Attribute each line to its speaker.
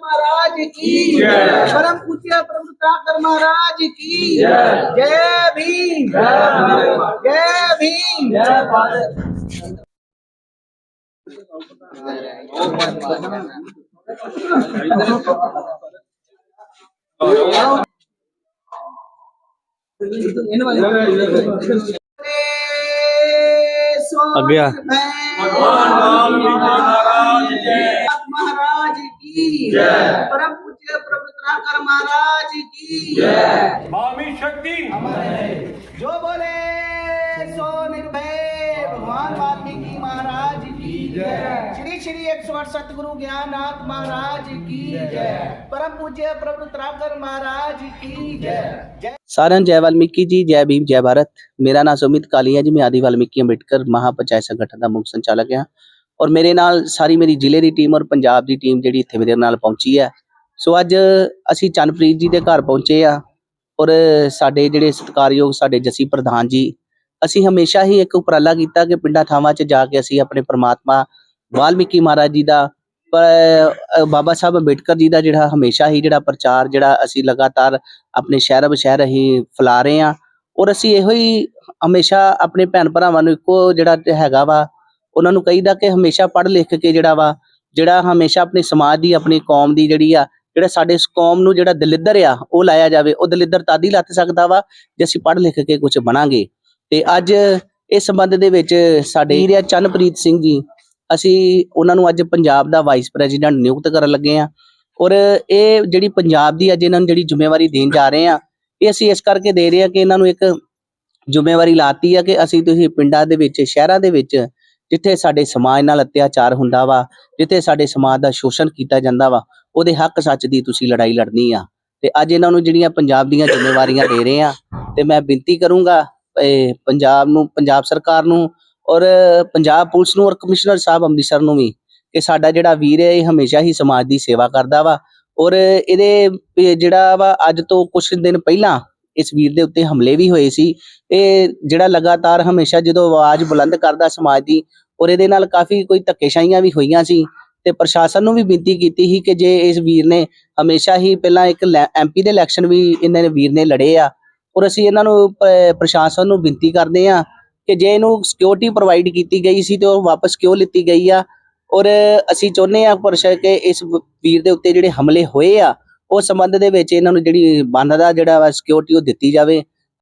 Speaker 1: महाराज की परम पूज्य प्रभु ठाकर महाराज की जय भीम जय भीम अगया महाराज की। परम पूज्य प्रभु महाराज की।
Speaker 2: मामी शक्ति।
Speaker 1: जो बोले सो निर्भय। भगवान वाल्मीकि महाराज की। जय। ਸ਼੍ਰੀ 108 ਗੁਰੂ ਗਿਆਨਨਾਥ ਮਹਾਰਾਜ ਕੀ ਜੈ ਪਰਮ ਪੂਜਯ ਪ੍ਰਭੂ ਤਰਾਕਰ ਮਹਾਰਾਜ ਕੀ ਜੈ
Speaker 3: ਸਾਰਿਆਂ ਜੈ ਵਾਲਮੀਕੀ ਜੀ ਜੈ ਭੀਮ ਜੈ ਭਾਰਤ ਮੇਰਾ ਨਾਮ ਸੁਮਿਤ ਕਾਲੀਆ ਜੀ ਮੈਂ ਆਦੀ ਵਾਲਮੀਕੀ ਅੰਬੇਡਕਰ ਮਹਾਪੰਚਾਇਤ ਸੰਗਠਨ ਦਾ ਮੁੱਖ ਸੰਚਾਲਕ ਹਾਂ ਔਰ ਮੇਰੇ ਨਾਲ ਸਾਰੀ ਮੇਰੀ ਜ਼ਿਲ੍ਹੇ ਦੀ ਟੀਮ ਔਰ ਪੰਜਾਬ ਦੀ ਟੀਮ ਜਿਹੜੀ ਇੱਥੇ ਮੇਰੇ ਨਾਲ ਪਹੁੰਚੀ ਹੈ ਸੋ ਅੱਜ ਅਸੀਂ ਚੰਨਪ੍ਰੀਤ ਜੀ ਦੇ ਘਰ ਪਹੁੰਚੇ ਆ ਔਰ ਸਾਡੇ ਜਿਹੜੇ ਸਤਿਕਾਰਯੋਗ ਸਾਡੇ ਜਸੀ ਪ੍ਰਧਾਨ ਜੀ ਅਸੀਂ ਹਮੇਸ਼ਾ ਹੀ ਇੱਕ ਉਪਰਾਲਾ ਕੀਤਾ ਕਿ ਪਿੰਡਾਂ ਥਾਵਾਂ 'ਚ ਜਾ ਕੇ ਅਸੀਂ ਆਪਣੇ ਪ੍ਰਮਾਤਮਾ ਵਾਲਮੀਕੀ ਮਹਾਰਾਜ ਜੀ ਦਾ ਬਾਬਾ ਸਾਹਿਬ ਅੰਬੇਡਕਰ ਜੀ ਦਾ ਜਿਹੜਾ ਹਮੇਸ਼ਾ ਹੀ ਜਿਹੜਾ ਪ੍ਰਚਾਰ, ਜਿਹੜਾ ਅਸੀਂ ਲਗਾਤਾਰ ਆਪਣੇ ਸ਼ਹਿਰ ਬਸ਼ਹਿਰ ਅਸੀਂ ਫੈਲਾ ਰਹੇ ਹਾਂ, ਔਰ ਅਸੀਂ ਇਹੋ ਹੀ ਹਮੇਸ਼ਾ ਆਪਣੇ ਭੈਣ ਭਰਾਵਾਂ ਨੂੰ ਇੱਕੋ ਜਿਹੜਾ ਹੈਗਾ ਵਾ, ਉਹਨਾਂ ਨੂੰ ਕਹੀਦਾ ਕਿ ਹਮੇਸ਼ਾ ਪੜ੍ਹ ਲਿਖ ਕੇ ਜਿਹੜਾ ਵਾ, ਜਿਹੜਾ ਹਮੇਸ਼ਾ ਆਪਣੇ ਸਮਾਜ ਦੀ, ਆਪਣੀ ਕੌਮ ਦੀ ਜਿਹੜੀ ਆ, ਜਿਹੜਾ ਸਾਡੇ ਇਸ ਕੌਮ ਨੂੰ ਜਿਹੜਾ ਦਲਿੱਦਰ ਆ, ਉਹ ਲਾਇਆ ਜਾਵੇ, ਉਹ ਦਲਿੱਦਰ ਤਦ ਹੀ ਲੱਥ ਸਕਦਾ ਵਾ ਜੇ ਅਸੀਂ ਪੜ੍ਹ ਲਿਖ ਕੇ ਕੁਝ ਬਣਾਂਗੇ। ਤੇ ਅੱਜ ਇਸ ਸੰਬੰਧ ਦੇ ਵਿੱਚ ਸਾਡੇ ਵੀਰ ਆ ਚੰਨਪ੍ਰੀਤ ਸਿੰਘ ਜੀ ਅਸੀਂ ਉਹਨਾਂ ਨੂੰ ਅੱਜ ਪੰਜਾਬ ਦਾ ਵਾਈਸ ਪ੍ਰੈਜ਼ੀਡੈਂਟ ਨਿਯੁਕਤ ਕਰਨ ਲੱਗੇ ਆ ਔਰ ਇਹ ਜਿਹੜੀ ਪੰਜਾਬ ਦੀ ਅੱਜ ਇਹਨਾਂ ਨੂੰ ਜਿਹੜੀ ਜ਼ਿੰਮੇਵਾਰੀ ਦੇਣ ਜਾ ਰਹੇ ਆ ਇਹ ਅਸੀਂ ਇਸ ਕਰਕੇ ਦੇ ਰਹੇ ਆ ਕਿ ਇਹਨਾਂ ਨੂੰ ਇੱਕ ਜ਼ਿੰਮੇਵਾਰੀ ਲਾਤੀ ਆ ਕਿ ਅਸੀਂ ਤੁਸੀਂ ਪਿੰਡਾਂ ਦੇ ਵਿੱਚ, ਸ਼ਹਿਰਾਂ ਦੇ ਵਿੱਚ ਜਿੱਥੇ ਸਾਡੇ ਸਮਾਜ ਨਾਲ ਅਤਿਆਚਾਰ ਹੁੰਦਾ ਵਾ, ਜਿੱਥੇ ਸਾਡੇ ਸਮਾਜ ਦਾ ਸ਼ੋਸ਼ਣ ਕੀਤਾ ਜਾਂਦਾ ਵਾ, ਉਹਦੇ ਹੱਕ ਸੱਚ ਦੀ ਤੁਸੀਂ ਲੜਾਈ ਲੜਨੀ ਆ। ਤੇ ਅੱਜ ਇਹਨਾਂ ਨੂੰ ਜਿਹੜੀਆਂ ਪੰਜਾਬ ਦੀਆਂ ਜ਼ਿੰਮੇਵਾਰੀਆਂ ਦੇ ਰਹੇ ਆ ਤੇ ਮੈਂ ਬੇਨਤੀ ਕਰੂੰਗਾ ਪੰਜਾਬ ਨੂੰ, ਪੰਜਾਬ ਸਰਕਾਰ ਨੂੰ ਔਰ ਪੰਜਾਬ ਪੁਲਿਸ ਨੂੰ ਔਰ ਕਮਿਸ਼ਨਰ ਸਾਹਿਬ ਅੰਮ੍ਰਿਤਸਰ ਨੂੰ ਵੀ ਕਿ ਸਾਡਾ ਜਿਹੜਾ ਵੀਰ ਹੈ, ਇਹ ਹਮੇਸ਼ਾ ਹੀ ਸਮਾਜ ਦੀ ਸੇਵਾ ਕਰਦਾ ਵਾ। ਔਰ ਇਹਦੇ ਜਿਹੜਾ ਵਾ, ਅੱਜ ਤੋਂ ਕੁਝ ਦਿਨ ਪਹਿਲਾਂ ਇਸ ਵੀਰ ਦੇ ਉੱਤੇ ਹਮਲੇ ਵੀ ਹੋਏ ਸੀ। ਇਹ ਜਿਹੜਾ ਲਗਾਤਾਰ ਹਮੇਸ਼ਾ ਜਦੋਂ ਆਵਾਜ਼ ਬੁਲੰਦ ਕਰਦਾ ਸਮਾਜ ਦੀ, ਔਰ ਇਹਦੇ ਨਾਲ ਕਾਫੀ ਕੋਈ ਧੱਕੇਸ਼ਾਹੀਆਂ ਵੀ ਹੋਈਆਂ ਸੀ ਤੇ ਪ੍ਰਸ਼ਾਸਨ ਨੂੰ ਵੀ ਬੇਨਤੀ ਕੀਤੀ ਸੀ ਕਿ ਜੇ ਇਸ ਵੀਰ ਨੇ ਹਮੇਸ਼ਾ ਹੀ ਪਹਿਲਾਂ ਇੱਕ ਐਮਪੀ ਦੇ ਇਲੈਕਸ਼ਨ ਵੀ ਇਹਨਾਂ ਨੇ ਵੀਰ ਨੇ ਲੜੇ ਆ, ਔਰ ਅਸੀਂ ਇਹਨਾਂ ਨੂੰ ਪ੍ਰਸ਼ਾਸਨ ਨੂੰ ਬੇਨਤੀ ਕਰਦੇ ਆ ਕਿ ਜੇ ਇਹਨੂੰ ਸਿਕਿਉਰਿਟੀ ਪ੍ਰੋਵਾਈਡ ਕੀਤੀ ਗਈ ਸੀ ਤੇ ਉਹ ਵਾਪਸ ਕਿਉਂ ਲਿੱਤੀ ਗਈ ਆ? ਔਰ ਅਸੀਂ ਚਾਹੁੰਦੇ ਆ ਪਰਸ਼ ਕਿ ਇਸ ਵੀਰ ਦੇ ਉੱਤੇ ਜਿਹੜੇ ਹਮਲੇ ਹੋਏ ਆ ਉਹ ਸੰਬੰਧ ਦੇ ਵਿੱਚ ਇਹਨਾਂ ਨੂੰ ਜਿਹੜੀ ਬੰਦ ਦਾ ਜਿਹੜਾ ਵਾ ਸਿਕਿਉਰਿਟੀ ਉਹ ਦਿੱਤੀ ਜਾਵੇ।